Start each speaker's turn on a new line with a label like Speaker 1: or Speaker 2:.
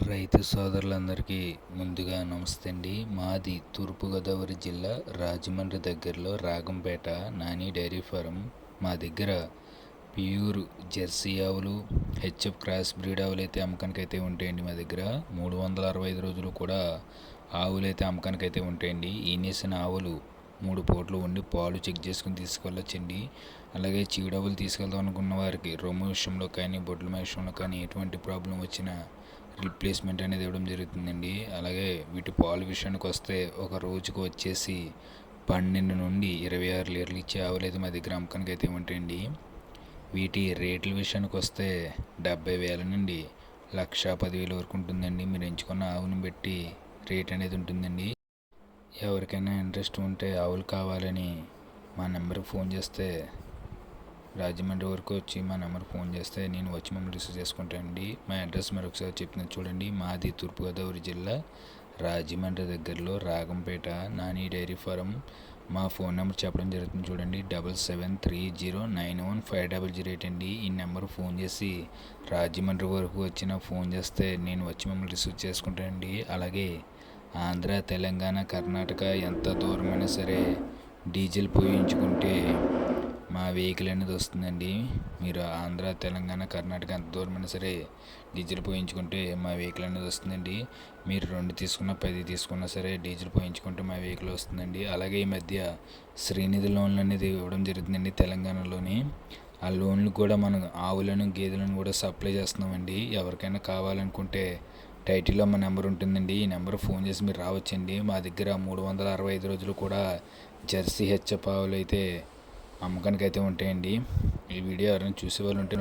Speaker 1: రైతు సోదరులందరికీ ముందుగా నమస్తే అండి. మాది తూర్పుగోదావరి జిల్లా రాజమండ్రి దగ్గరలో రాగంపేట నాని డైరీ ఫారం. మా దగ్గర ప్యూర్ జెర్సీ ఆవులు హెచ్ఎఫ్ క్రాస్ బ్రీడ్ ఆవులు అయితే అమ్మకానికి అయితే ఉంటాయండి మా దగ్గర. మూడు వందల అరవై ఐదు రోజులు కూడా ఆవులు అయితే అమ్మకానికి అయితే ఉంటాయండి ఈనేసిన ఆవులు మూడు పూటలు ఉండి పాలు చెక్ చేసుకుని తీసుకెళ్ళొచ్చండి అలాగే చీడవులు తీసుకెళ్దాం అనుకున్న వారికి రొమ్ము విషయంలో కానీ బొడ్ల విషయంలో కానీ ఎటువంటి ప్రాబ్లం వచ్చినా రీప్లేస్మెంట్ అనేది ఇవ్వడం జరుగుతుందండి. అలాగే వీటి పాలు విషయానికి వస్తే ఒక రోజుకు వచ్చేసి పన్నెండు నుండి ఇరవై ఆరు లీటర్లు ఇచ్చే ఆవులైతే మా దగ్గర అమ్మకానికి అయితే ఉంటాయండి వీటి రేట్ల విషయానికి వస్తే డెబ్బై వేల నుండి లక్ష పదివేల వరకు ఉంటుందండి. మీరు ఎంచుకున్న ఆవుని బట్టి రేట్ అనేది ఉంటుందండి. ఎవరికైనా ఇంట్రెస్ట్ ఉంటే ఆవులు కావాలని మా నెంబర్కి ఫోన్ చేస్తే రాజమండ్రి వరకు వచ్చి మా నెంబర్కి ఫోన్ చేస్తే నేను వచ్చి మమ్మల్ని రిసీవ్ చేసుకుంటాను అండి. మా అడ్రస్ మరొకసారి చెప్తున్నాను చూడండి. మాది తూర్పుగోదావరి జిల్లా రాజమండ్రి దగ్గరలో రాగంపేట నాని డైరీ ఫారం. మా ఫోన్ నెంబర్ చెప్పడం జరుగుతుంది చూడండి. Double seven three zero nine one five double zero eight అండి. ఈ నెంబర్ ఫోన్ చేసి రాజమండ్రి వరకు వచ్చిన ఫోన్ చేస్తే నేను వచ్చి మమ్మల్ని రిసీవ్ చేసుకుంటానండి అలాగే ఆంధ్ర తెలంగాణ కర్ణాటక ఎంత దూరమైనా సరే డీజిల్ పోయించుకుంటే మా వెహికల్ అనేది వస్తుందండి. మీరు ఆంధ్ర తెలంగాణ కర్ణాటక ఎంత దూరమైనా సరే డీజిల్ పోయించుకుంటే మా వెహికల్ అనేది వస్తుందండి. మీరు రెండు తీసుకున్న పది తీసుకున్నా సరే డీజిల్ పోయించుకుంటే మా వెహికల్ వస్తుందండి. అలాగే ఈ మధ్య శ్రీనిధి లోన్లు అనేది ఇవ్వడం జరుగుతుందండి తెలంగాణలోని. ఆ లోన్లు కూడా మనం ఆవులను గేదెలను కూడా సప్లై చేస్తున్నామండి. ఎవరికైనా కావాలనుకుంటే టైటిల్లో మా నెంబర్ ఉంటుందండి. ఈ నెంబర్ ఫోన్ చేసి మీరు రావచ్చండి. మా దగ్గర మూడు వందల అరవై ఐదు రోజులు కూడా జెర్సీ హెచ్ఎఫ్ ఆవులు అయితే అమ్మకానికి అయితే ఉంటాయండి. ఈ వీడియో ఎవరైనా చూసే వాళ్ళు ఉంటే